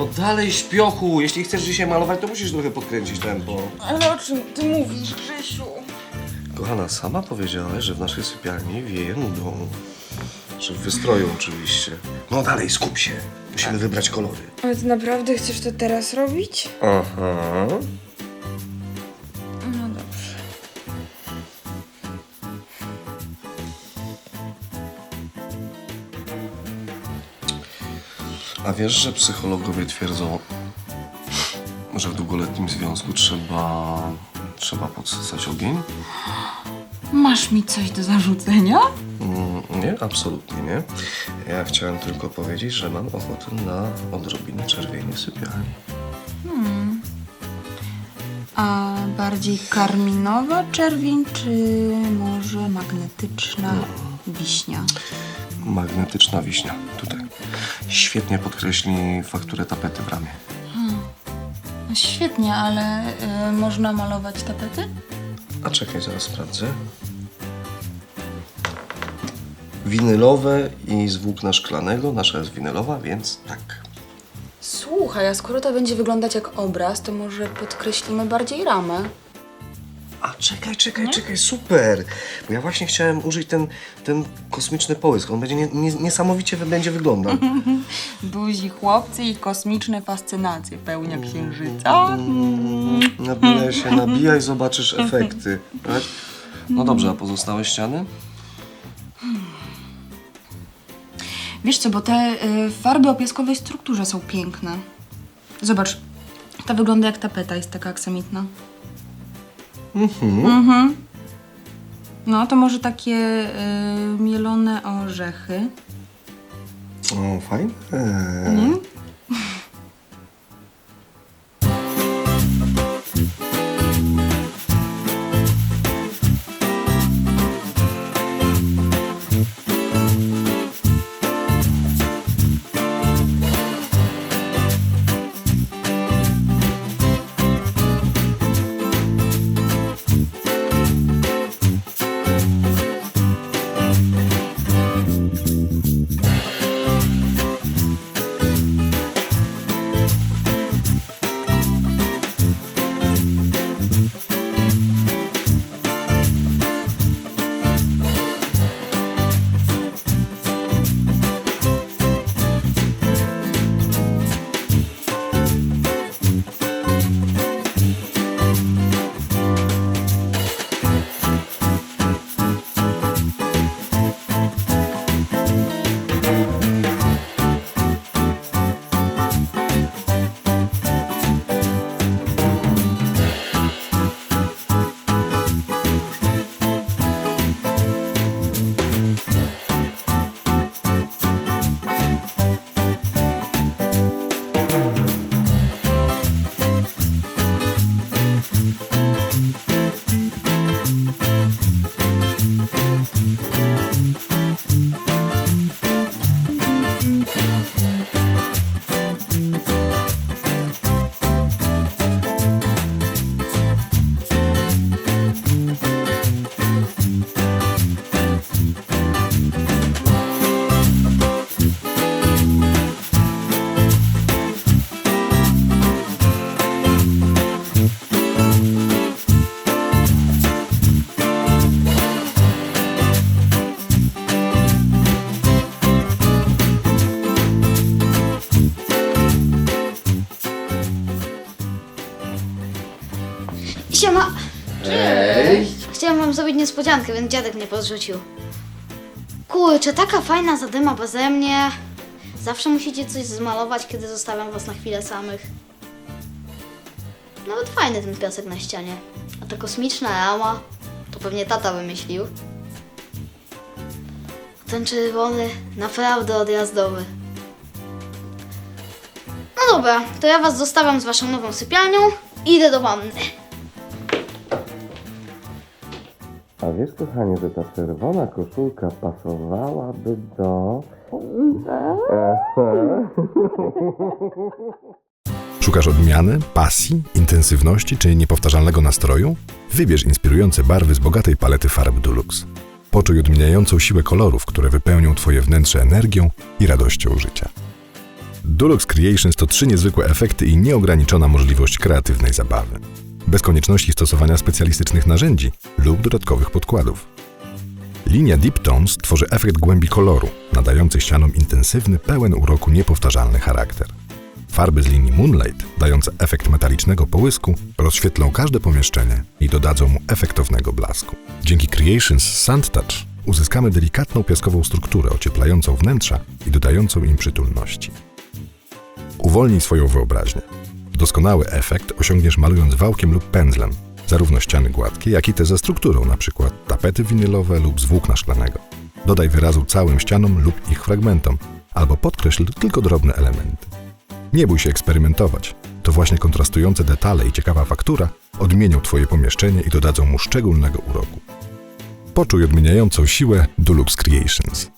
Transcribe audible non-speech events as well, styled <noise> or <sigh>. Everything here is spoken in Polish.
dalej śpiochu. Jeśli chcesz dzisiaj malować, to musisz trochę podkręcić tempo. Ale o czym ty mówisz, Grzesiu? Kochana, sama powiedziałaś, że w naszej sypialni wieje nudą. Że w wystroju oczywiście. No dalej, skup się. Musimy wybrać kolory. Ale ty naprawdę chcesz to teraz robić? Aha. A wiesz, że psychologowie twierdzą, że w długoletnim związku trzeba... trzeba podsycać ogień? Masz mi coś do zarzucenia? Mm, nie, absolutnie nie. Ja chciałem tylko powiedzieć, że mam ochotę na odrobinę czerwieni w sypialni. A bardziej karminowa czerwień, czy może magnetyczna wiśnia? Magnetyczna wiśnia, tutaj. Świetnie podkreśli fakturę tapety w ramie. No świetnie, ale y, można malować tapety? A czekaj, zaraz sprawdzę. Winylowe i z włókna szklanego. Nasza jest winylowa, więc tak. Słuchaj, a skoro to będzie wyglądać jak obraz, to może podkreślimy bardziej ramę. A czekaj, czekaj, czekaj, super! Bo ja właśnie chciałem użyć ten, ten kosmiczny połysk. On będzie nie, nie, niesamowicie wy- będzie wyglądał. <laughs> Duzi chłopcy i kosmiczne fascynacje pełnia księżyca. Nabijaj się, nabijaj, zobaczysz efekty. Tak? No dobrze, a pozostałe ściany? Wiesz co, bo te y, farby o pieskowej strukturze są piękne. Zobacz, ta wygląda jak tapeta, jest taka aksamitna. Mhm. No, to może takie y, mielone orzechy. O, fajne. Siema! Chciałem wam zrobić niespodziankę, więc dziadek mnie podrzucił. Kurczę, taka fajna zadyma beze mnie. Zawsze musicie coś zmalować, kiedy zostawiam was na chwilę samych. Nawet fajny ten piasek na ścianie. A ta kosmiczna rama, to pewnie tata wymyślił. Ten czerwony, naprawdę odjazdowy. No dobra, to ja was zostawiam z waszą nową sypialnią i idę do wanny. A wiesz, kochanie, że ta czerwona koszulka pasowałaby do... <laughs> Szukasz odmiany, pasji, intensywności czy niepowtarzalnego nastroju? Wybierz inspirujące barwy z bogatej palety farb Dulux. Poczuj odmieniającą siłę kolorów, które wypełnią Twoje wnętrze energią i radością życia. Dulux Creations to trzy niezwykłe efekty i nieograniczona możliwość kreatywnej zabawy. Bez konieczności stosowania specjalistycznych narzędzi lub dodatkowych podkładów. Linia Deep Tones tworzy efekt głębi koloru, nadający ścianom intensywny, pełen uroku, niepowtarzalny charakter. Farby z linii Moonlight, dające efekt metalicznego połysku, rozświetlą każde pomieszczenie i dodadzą mu efektownego blasku. Dzięki Creations Sand Touch uzyskamy delikatną piaskową strukturę ocieplającą wnętrza i dodającą im przytulności. Uwolnij swoją wyobraźnię. Doskonały efekt osiągniesz malując wałkiem lub pędzlem, zarówno ściany gładkie, jak i te ze strukturą, np. tapety winylowe lub z włókna szklanego. Dodaj wyrazu całym ścianom lub ich fragmentom, albo podkreśl tylko drobne elementy. Nie bój się eksperymentować. To właśnie kontrastujące detale i ciekawa faktura odmienią Twoje pomieszczenie i dodadzą mu szczególnego uroku. Poczuj odmieniającą siłę Dulux Creations.